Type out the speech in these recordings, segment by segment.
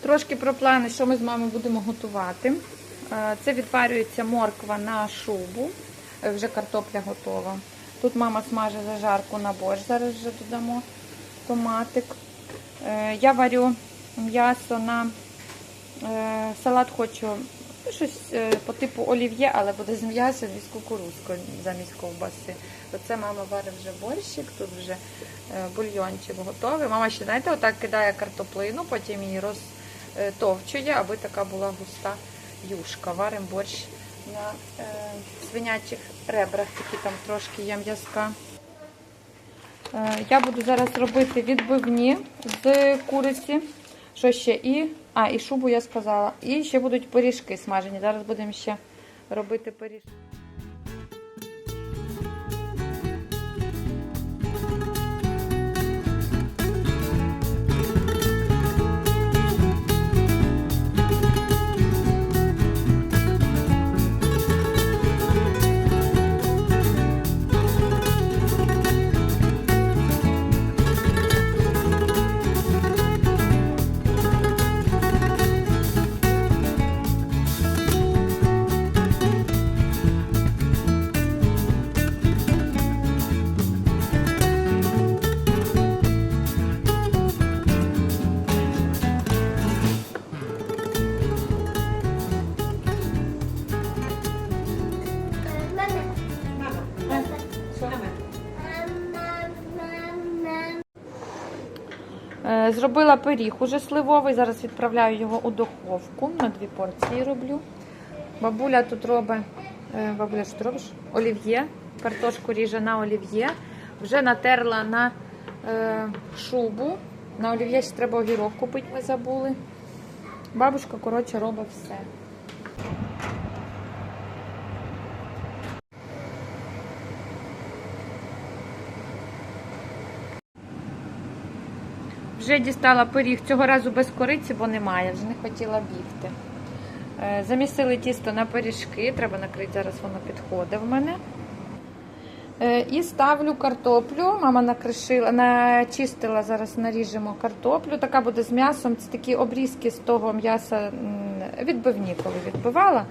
Трошки про плани, що ми з мамою будемо готувати. Е, Це відварюється морква на шубу. Е, Вже картопля готова. Тут мама смаже зажарку на борщ. Зараз вже додамо томатик. Е, Я варю м'ясо на салат хочу ну, щось по типу олів'є, але буде з м'ясом і з кукурузкою замість ковбаси. Оце мама варить вже борщик, тут вже бульйончик готовий. Мама ще, знаєте, отак кидає картоплину, потім її розтовчує, аби така була густа юшка. Варимо борщ на е, свинячих ребрах, такі там трошки є м'язка. Е, Я буду зараз робити відбивні з куриці. Що ще? І, а, і шубу я сказала. І ще будуть пиріжки смажені. Зараз будемо ще робити пиріжки. Зробила пиріг уже сливовий. Зараз відправляю його у духовку. На дві порції роблю. Бабуля тут робить. е, Бабуля, що робиш? Олів'є. Картошку ріже на олів'є. Вже натерла на е, шубу. На олів'є ще треба огірок купити, ми забули. Бабушка, коротше, робить все. Вже дістала пиріг цього разу без кориці, бо немає, вже не хотіла бігти. Е, Замісили тісто на пиріжки, треба накрити, зараз воно підходить в мене. Е, І ставлю картоплю. Мама накришила, начистила, зараз наріжемо картоплю. Така буде з м'ясом. Це такі обрізки з того м'яса відбивні, коли відбивала.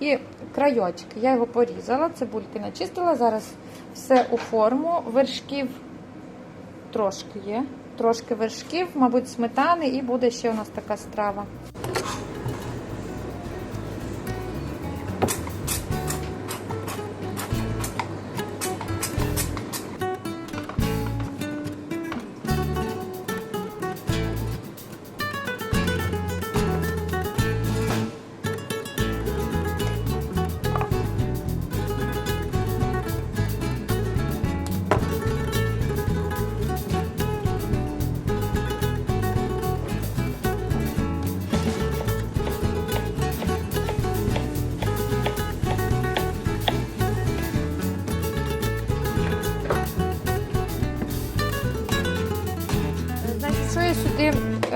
І крайочки. Я його порізала, цибульки начистила. Зараз все у форму. Вершків трошки є. Трошки вершків, мабуть, сметани, і буде ще у нас така страва.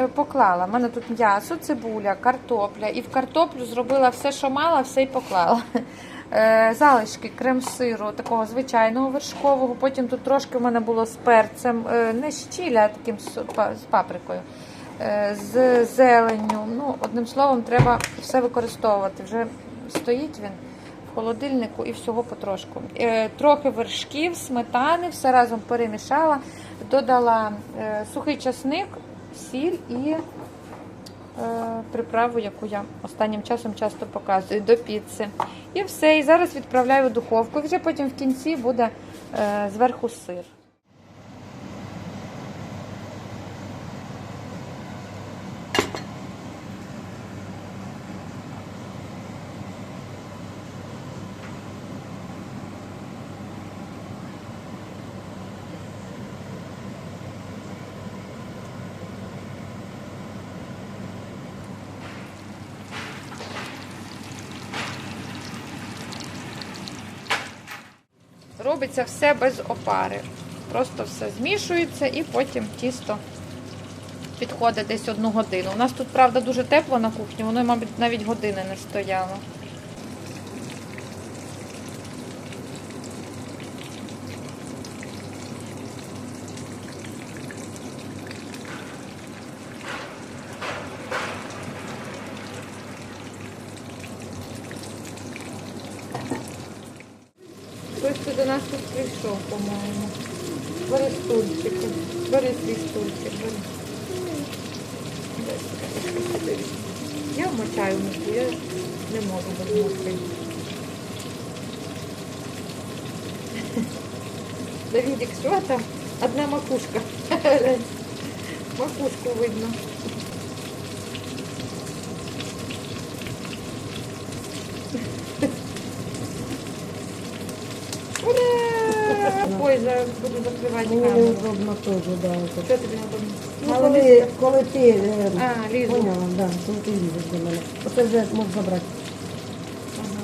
Поклала? У мене тут м'ясо, цибуля, картопля. І в картоплю зробила все, що мала, все й поклала. Е, Залишки крем-сиру, такого звичайного вершкового. Потім тут трошки в мене було з перцем, е, не чилі, а таким з паприкою, е, з зеленню. Ну, одним словом, треба все використовувати. Вже стоїть він в холодильнику і всього потрошку. Е, Трохи вершків, сметани, все разом перемішала, додала е, сухий часник, сіль і е, приправу, яку я останнім часом часто показую до піци. І все. І зараз відправляю в духовку. Вже потім в кінці буде е, зверху сир. робиться все без опари. Просто все змішується і потім тісто підходить десь одну годину. У нас тут, правда, дуже тепло на кухні, воно, мабуть, навіть години не стояло. Хтось до нас тут прийшов, по-моєму. Бери стульчики. Бери свій стульчик, бери. Я вмочаю муку, я не можу без муки. Давідик, що там? Одна макушка. Макушку видно. Ой, зараз буду закривати Мені камеру. неудобно теж, да. Що тобі надо? Ну, коли, коли ти, е, А, лізу. поняла, да, коли ти лізеш до мене. Оце вже можеш забрати, Ага,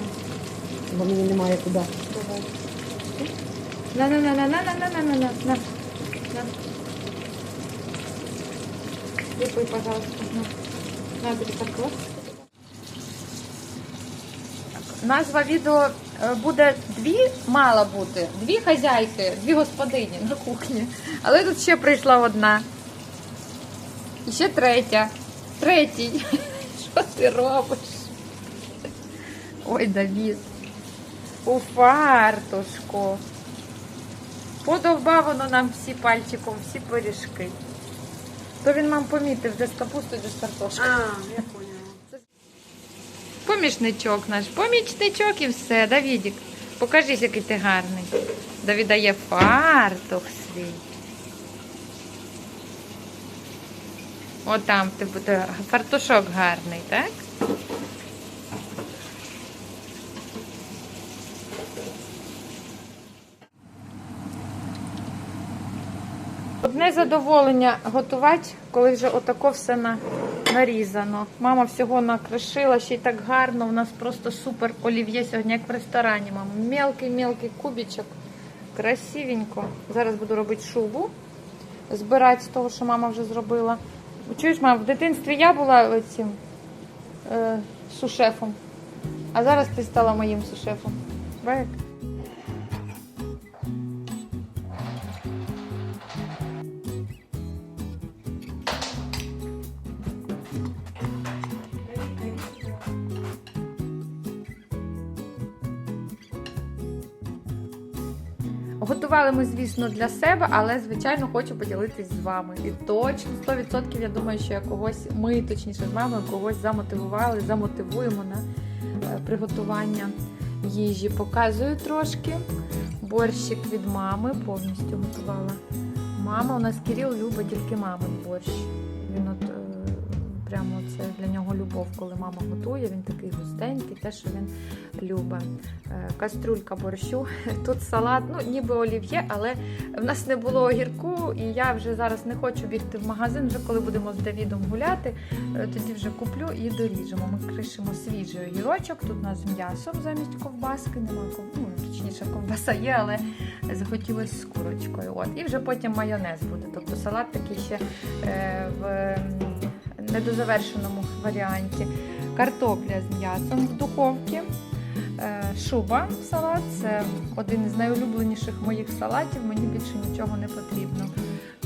бо мені немає куди. давай. На, на, на, на, на, на, на, на, на, на, на. На. Пожалуйста. На. На, тобі так клас. Назва відео буде дві, мала бути, дві хазяйки, дві господині на кухні. Але тут ще прийшла одна. І ще третя. Третій. Що ти робиш? Ой, Давід. У фартушку. Подовбав воно нам всі пальчиком, всі пиріжки. То він нам помітив, де з капустою, де з картошкою. я поняла. Помічничок наш, помічничок і все, Давідік. Покажись, який ти гарний. Давіда є фартух свій. Отам ти буде фартушок гарний, так? Задоволення готувати, коли вже отако все на, нарізано. Мама всього накришила, ще й так гарно. У нас просто супер олів'є сьогодні, як в ресторані, мама. Мелкий-мелкий кубічок. Красивенько. Зараз буду робити шубу. Збирати з того, що мама вже зробила. Чуєш, мама, в дитинстві я була цим е, сушефом, а зараз ти стала моїм сушефом. Бачиш? Готували ми, звісно, для себе, але звичайно хочу поділитись з вами. І точно 100% я думаю, що я когось, ми точніше з мамою, когось замотивували, замотивуємо на е, приготування їжі. Показую трошки. Борщик від мами повністю готувала. Мама у нас Кирил любить тільки мамин борщ. Він от е, прямо це для нього любов, коли мама готує. Він такий густенький, те, що він любить. Е, Каструлька борщу. Тут салат, ну ніби олів'є, але в нас не було огірку, і я вже зараз не хочу бігти в магазин. Вже коли будемо з Давідом гуляти, е, тоді вже куплю і доріжемо. Ми кришимо свіжий огірочок. Тут у нас м'ясом замість ковбаски. Нема ну, точніше, ковбаса є, але захотілося з курочкою. От і вже потім майонез буде. Тобто салат такий ще е, в недозавершеному варіанті. Картопля з м'ясом в духовці. Е, Шуба салат це один із найулюбленіших моїх салатів. Мені більше нічого не потрібно.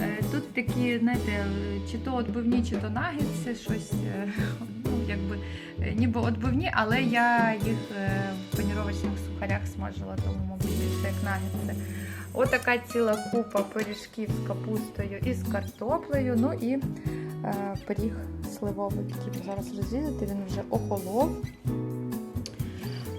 Е, Тут такі, знаєте, чи то отбивні, чи то нагетси, щось е, ну, якби ніби отбивні, але я їх в паніровочних сухарях смажила, тому, мабуть, більше як нагетси. Отака ціла купа пиріжків з капустою і з картоплею. Ну і пиріг сливовий, який зараз розрізати, він вже охолов.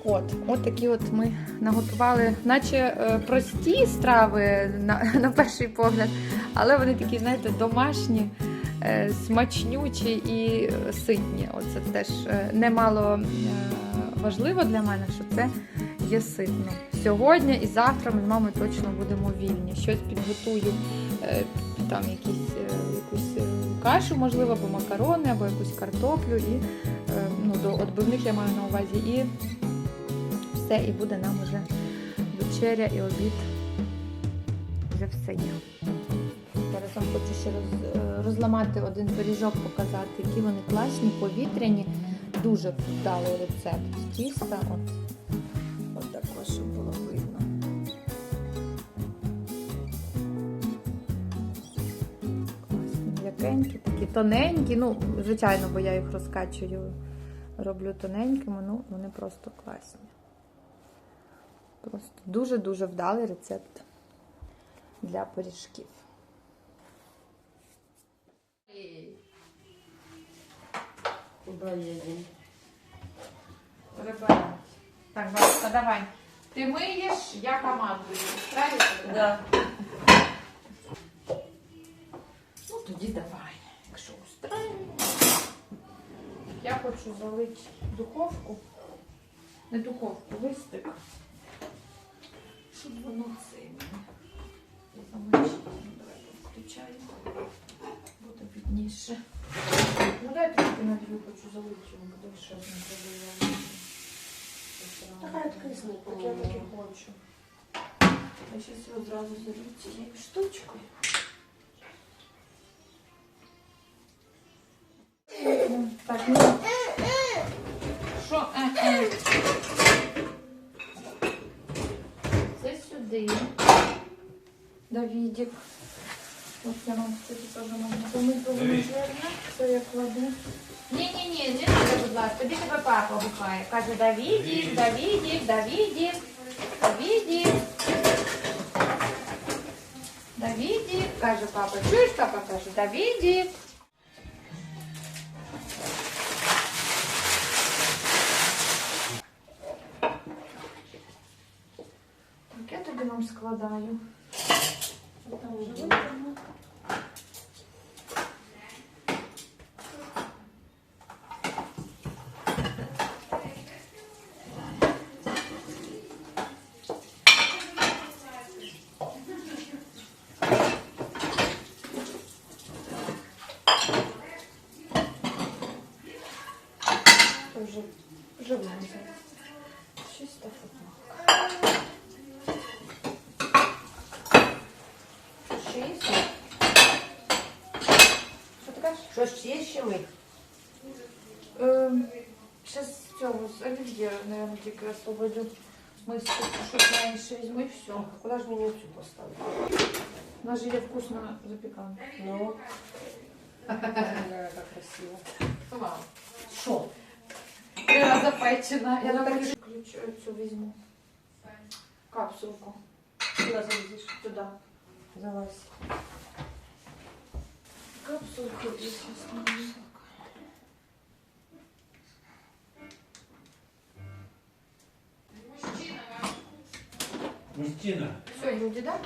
От, от такі от ми наготували, наче е, прості страви на, на перший погляд, але вони такі, знаєте, домашні, е, смачнючі і е, ситні. Оце теж е, немало е, важливо для мене, що це є ситно. Сьогодні і завтра ми з мамою точно будемо вільні. Щось підготую, е, там якісь, е, якусь е, кашу, можливо, або макарони, або якусь картоплю. І е, ну, до отбивних я маю на увазі. І все, і буде нам уже вечеря і обід. Вже все є. Зараз вам хочу ще роз, розламати один пиріжок, показати, які вони класні, повітряні. Дуже вдалий рецепт тіста. От такі тоненькі. Ну, звичайно, бо я їх розкачую, роблю тоненькими, ну вони просто класні. Просто дуже-дуже вдалий рецепт для пиріжків. Куда едем? Так, бабушка, давай. Ти миєш, я командую. Правильно? Да. Ну тоді давай, якщо устраює. Я хочу залити духовку. Не духовку, вистик. Щоб воно. Ну, Давай включаємо. Буде бідніше. Ну дай трохи на дві хочу залити його, буде ще не забивати. Така відкисне, Так я так і хочу. Я зараз його одразу залю цією штучкою. Давідік. От я вам кстати, теж можна помити величезне. Це я кладу. Ні-ні-ні, не треба, будь ласка. Тобі тебе папа бухає. Каже, Давідік, Давідік, Давідік, Давідік. Давідік, каже папа. Чуєш, папа каже, Давідік. Так, я тобі вам складаю. Mm-hmm. миску, щось менше візьму і все. Куда ж мені цю поставити? У нас же є вкусно запіканка. Ну. Яка красиво. Вау. Що? Я запечена. Я Ну, так так і ключ цю візьму. Капсулку. Куди залізеш? Туди. Залазь. Капсулку і Мужчина. Все, люди, да?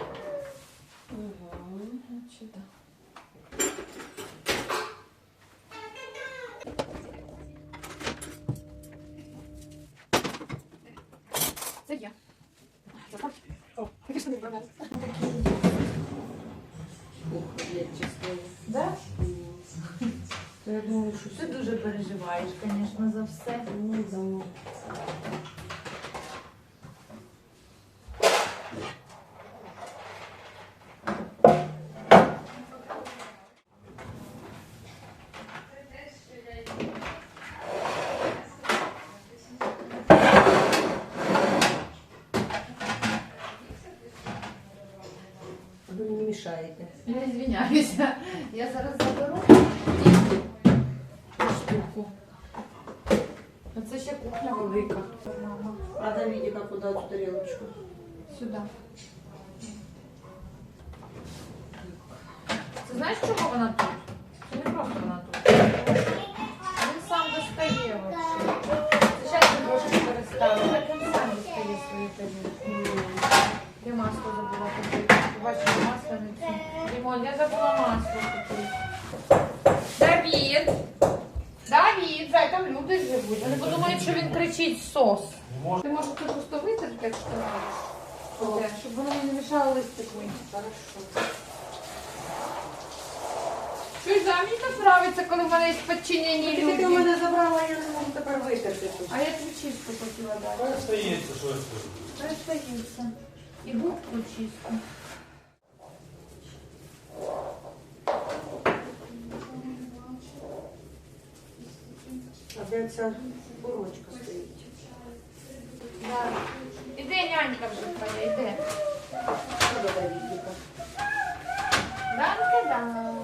Угу. Значит, да. Це я. О, конечно, не. Да? То я думаю, що Ти дуже переживаєш, звісно, за все. Ну. Ви Я. Я зараз заберу цю штуку. Оце ще кухня велика. А Давидика куди цю тарілочку? Сюди. Ти знаєш, чого вона тут? Це не просто вона тут. Він сам достає вообще. Це зараз я трошки переставлю. Так він сам достає свою тарілку. Я масло забула купити. Бачиш, масло не цю. Дімон, я забула масло купити. Давід! Давід, зай, там люди живуть. Вони подумають, що він кричить сос. Ти можеш тут просто витерти, якщо ти можеш. Щоб воно не мішало листику. Хорошо. Чуєш, да, мені так коли в мене є підчинені Ти в мене забрала, я не можу тепер витерти тут. А я тобі чистку хотіла дати. Остається, що я скажу. Перестається. І губку чистку. Де ця курочка стоїть? Да. Іде нянька вже твоя, іде. Що до Данка, Данке,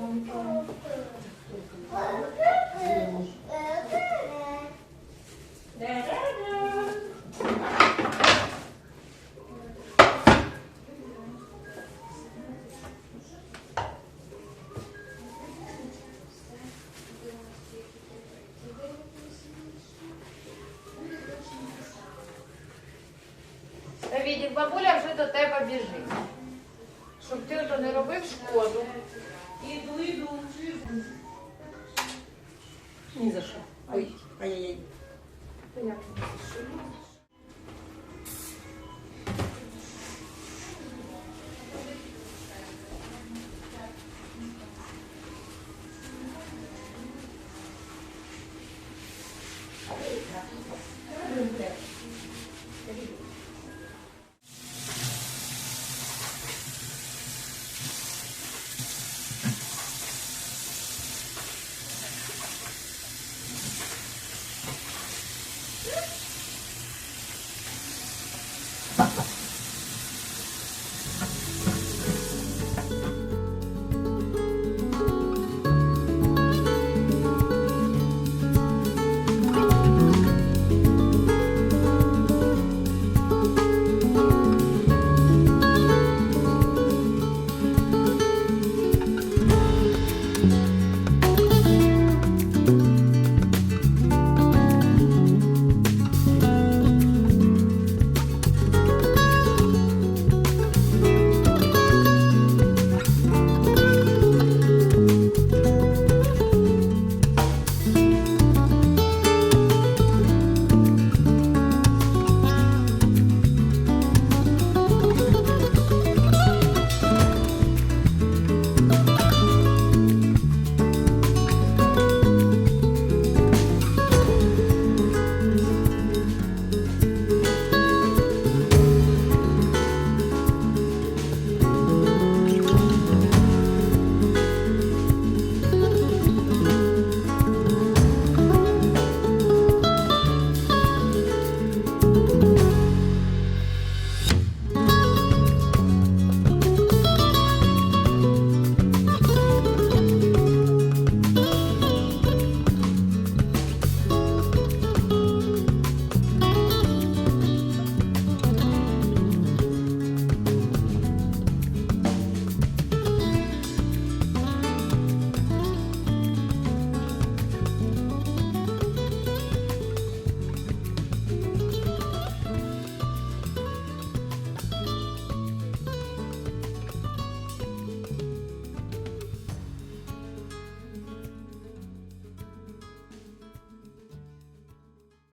данке. бабуля вже до тебе біжить. Щоб ти ото не робив шкоду. Іду, іду. Ні за що. Ой, ай-яй-яй.